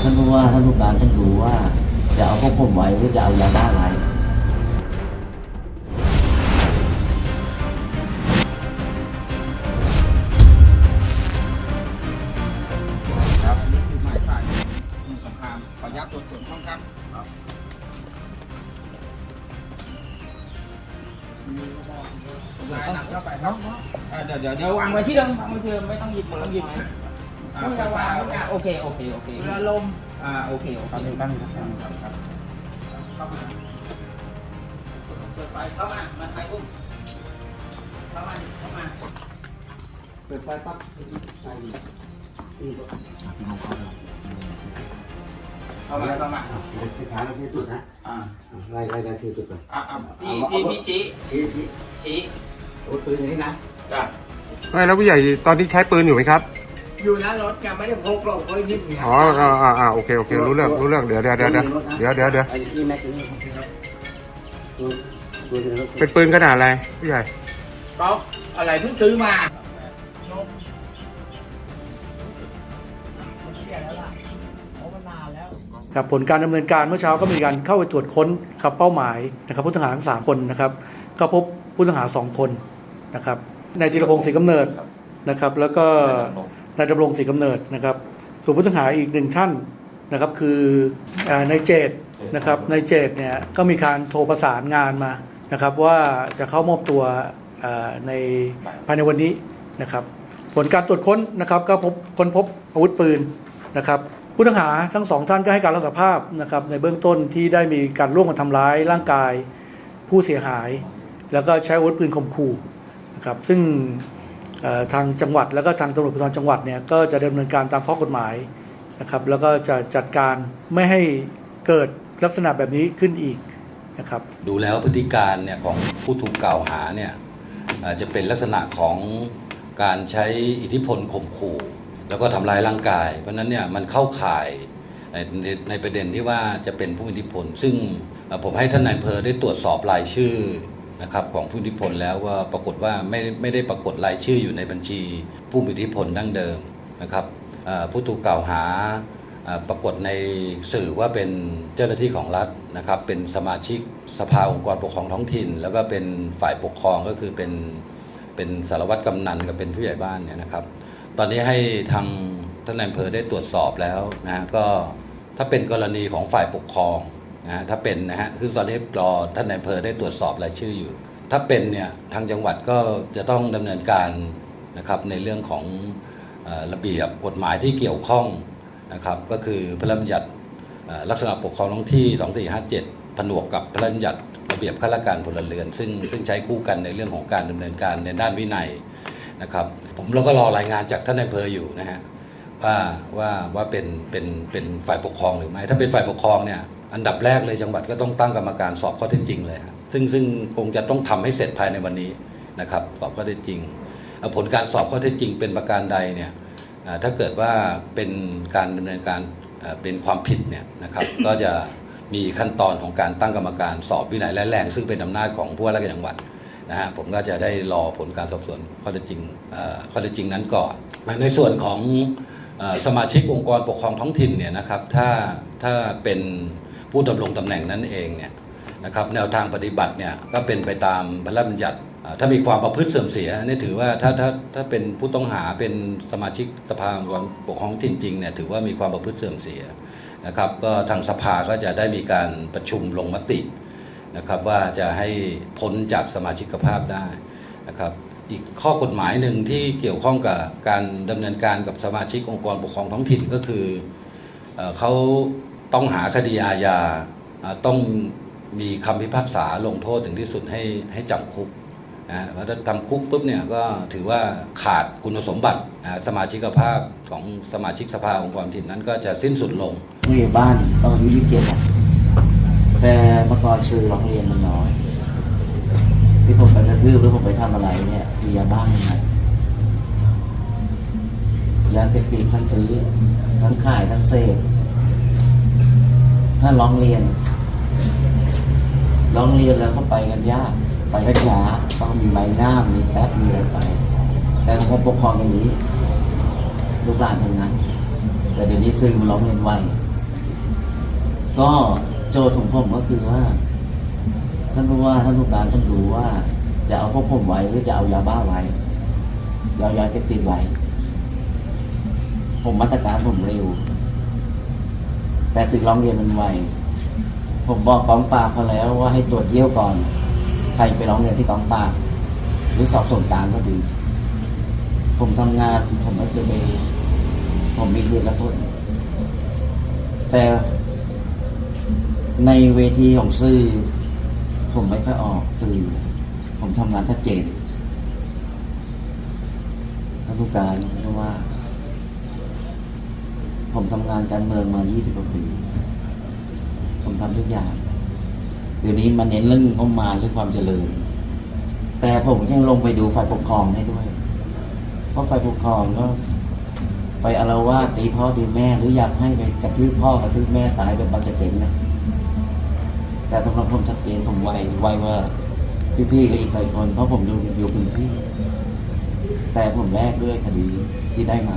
ท่านผู้ว่าท่านผู้การท่านดูว่าจะเอาพวกผมไว้หรือจะเอายาบ้าไว้ครับอันนี้คือหมายสารสมุทรสงคราม ขออนุญาตตรวจตรวจห้องครับครับลายหนักเข้าไปครับอ่าเดี๋ยวเดี๋ยวเดี๋ยววางไว้ที่เดิมวางไว้ที่เดิมไม่ต้องหยิบไม่ต้องหยิบ อ่าครับอ่าโอเคโอเคโอเคเวลาลมอ่าโอเคโอเคตั้งตั้งครับครับเข้ามาเปิดไฟเข้ามามาถ่ายรูปเข้ามาเข้ามาเปิดไฟปั๊บใส่เข้ามาเข้ามาช้าๆเราชี้จุดนะอ่าไล่ไล่ไล่ชี้จุดก่อนอ่าอ่าพี่พี่พี่ชี้ชี้ชี้ชี้โอ้ปืนอย่างนี้นะจ้ะไม่แล้วผู้ใหญ่ตอนนี้ใช้ปืนอยู่ไหมครับ อยู่นะรถแกไม่ได้พกหรอกเพราะนิดเดียวอ๋ออ่าอ่าอ่าโอเคโอเครู้เรื่องรู้เรื่องเดี๋ยวเดี๋ยวเดี๋ยวเดี๋ยวเดี๋ยวเดี๋ยวเดี๋ยวไอ้ที่แม็กซ์นี่ครับดูดูในรถเป็นปืนขนาดอะไรผู้ใหญ่เขาอะไรเพิ่งซื้อมาครับผลการดำเนินการเมื่อเช้าก็มีการเข้าไปตรวจค้นครับเป้าหมายนะครับผู้ต้องหาทั้งสามคนนะครับ ก็พบผู้ต้องหาสองคนนะครับนายจิรพงศ์ศรีกำเนิดนะครับ แล้วก็ นายดำรงศรีกำเนิดนะครับส่วนผู้ต้องหาอีกหนึ่งท่านนะครับคือเอ่อนายเจตนะครับนายเจตเนี่ยก็มีการโทรประสานงานมานะครับว่าจะเข้ามอบตัวในภายในวันนี้นะครับผลการตรวจค้นนะครับก็พบค้นพบอาวุธปืนนะครับผู้ต้องหาทั้งสองท่านก็ให้การรับสารภาพนะครับในเบื้องต้นที่ได้มีการร่วมกันทำร้ายร่างกายผู้เสียหาย แล้วก็ใช้อาวุธปืนข่มขู่นะครับซึ่ง ทางจังหวัดแล้วก็ทางตำรวจภูธรจังหวัดเนี่ยก็จะดำเนินการตามข้อกฎหมายนะครับ แล้วก็จะจัดการไม่ให้เกิดลักษณะแบบนี้ขึ้นอีกนะครับ ดูแล้วพฤติการเนี่ยของผู้ถูกกล่าวหาเนี่ยอาจจะเป็นลักษณะของการใช้อิทธิพลข่มขู่ แล้วก็ทำลายร่างกาย เพราะนั้นเนี่ยมันเข้าข่ายในในประเด็นที่ว่าจะเป็นผู้มีอิทธิพล ซึ่งผมให้ท่านนายเภอได้ตรวจสอบรายชื่อ นะครับของผู้มีอิทธิพลแล้วว่าปรากฏว่าไม่ไม่ได้ปรากฏรายชื่ออยู่ในบัญชี ผู้มีอิทธิพลดั้งเดิมนะครับผู้ถูกกล่าวหาปรากฏในสื่อว่าเป็นเจ้าหน้าที่ของรัฐนะครับเป็นสมาชิกสภาองค์กรปกครองท้องถิ่น แล้วก็เป็นฝ่ายปกครองก็คือเป็นเป็นสารวัตรกำนันกับเป็นผู้ใหญ่บ้านเนี่ยนะครับ ตอนนี้ให้ทางท่านนายอำเภอได้ตรวจสอบแล้วนะฮะก็ถ้าเป็นกรณีของฝ่ายปกครอง นะถ้าเป็นนะฮะคือตอนนี้รอท่านนายอำเภอได้ตรวจสอบรายชื่ออยู่ ถ้าเป็นเนี่ยทางจังหวัดก็จะต้องดำเนินการนะครับในเรื่องของอ่อระเบียบกฎหมายที่เกี่ยวข้องนะครับก็คือพระราชบัญญัติลักษณะปกครองท้องที่ 2457 ผนวกกับพระราชบัญญัติระเบียบข้าราชการพลเรือน ซึ่งซึ่งใช้คู่กันในเรื่องของการดำเนินการในด้านวินัยนะครับผมเราก็รอรายงานจากท่านนายอำเภออยู่นะฮะว่าว่าว่าเป็นเป็นเป็นฝ่ายปกครองหรือไม่ ถ้าเป็นฝ่ายปกครองเนี่ย อันดับแรกเลยจังหวัดก็ต้องตั้งกรรมการสอบข้อเท็จจริงเลยซึ่งซึ่งคงจะต้องทำให้เสร็จภายในวันนี้นะครับ สอบข้อเท็จจริง ผลการสอบข้อเท็จจริงเป็นประการใดเนี่ยถ้าเกิดว่าเป็นการดำเนินการเป็นความผิดเนี่ยนะครับ ก็จะมีขั้นตอนของการตั้งกรรมการสอบวินัยร้ายแรง ซึ่งเป็นอำนาจของผู้ว่าราชการจังหวัดนะฮะผมก็จะได้รอผลการสอบสวนข้อเท็จจริงข้อเท็จจริงนั้นก่อนในส่วนของอสมาชิกองค์กรปกครองท้องถิ่นเนี่ยนะครับถ้าถ้าเป็น ผู้ดำรงตำแหน่งนั้นเองเนี่ยนะครับแนวทางปฏิบัติเนี่ยก็เป็นไปตามพระราชบัญญัติ ถ้ามีความประพฤติเสื่อมเสียนี่ถือว่าถ้าถ้าถ้าเป็นผู้ต้องหาเป็นสมาชิกสภาองค์กรปกครองถิ่นจริงเนี่ยถือว่ามีความประพฤติเสื่อมเสียนะครับก็ทางสภาก็จะได้มีการประชุมลงมตินะครับว่าจะให้พ้นจากสมาชิกภาพได้นะครับอีกข้อกฎหมายหนึ่งที่เกี่ยวข้องกับการดำเนินการกับสมาชิกองค์กรปกครองท้องถิ่นก็คือเอเขา ต้องหาคดีอาญาต้องมีคำพิพากษาลงโทษถึงที่สุดให้ให้จำคุกนะฮะเพราะถ้าจำคุกปุ๊บเนี่ยก็ถือว่าขาดคุณสมบัติสมาชิกภาพของสมาชิกสภาองค์กรถิ่นนั้นก็จะสิ้นสุดลงผู้ใหญ่บ้านต้องอายุยี่สิบเจ็ดแต่เมื่อก่อนสื่อร้องเรียนมันน้อย ที่ผมไปกระทืบหรือผมไปทำอะไรเนี่ยมียาบ้างไงยาเสพติดทั้งซื้อทั้งขายทั้งเสพ ถ้าร้องเรียน ร้องเรียนแล้วก็ไปกันยากไปกันช้าต้องมีใบหน้ามีแป๊บมีอะไรไป แต่ของปกครองอย่างนี้ ลูกหลานทั้งนั้น แต่เดี๋ยวนี้สื่อมันร้องเรียนไวก็โจทย์ของผมก็คือว่า ท่านผู้ว่าท่านผู้การต้องรู้ว่าจะเอาพวกผมไว้หรือจะเอายาบ้าไว้จะเอายาเสพติดไว้ ผมมาตรการผมเร็ว แต่สิ่งร้องเรียนมันไวผมบอกกองปราบเขาแล้วว่าให้ตรวจเยี่ยวก่อน ใครไปร้องเรียนที่กองปราบหรือสอบสวนกลางก็ดี ผมทำงาน ผมไม่เคยไปผมมีเรียนและพ้นแต่ในเวทีของสื่อ ผมไม่ค่อยออกสื่อ ผมทำงานชัดเจนท่านผู้การเพราะว่า ผมทำงานการเมืองมา 20กว่าปี ผมทำทุกอย่าง เดี๋ยวนี้มันเน้นเรื่องงบมาเรื่องความเจริญ แต่ผมยังลงไปดูฝ่ายปกครองให้ด้วย เพราะฝ่ายปกครองก็ ไปอาละวาตีพ่อตีแม่หรืออยากให้ไปกระทืบพ่อกระทืบแม่ตายเป็นบางจะเป็นนะแต่สำหรับผมชัดเจนผมไวไวว่าพี่ๆก็อีกหลายคนเพราะผมอยู่อยู่พื้นที่ แต่ผมแลกด้วยคดีที่ได้มา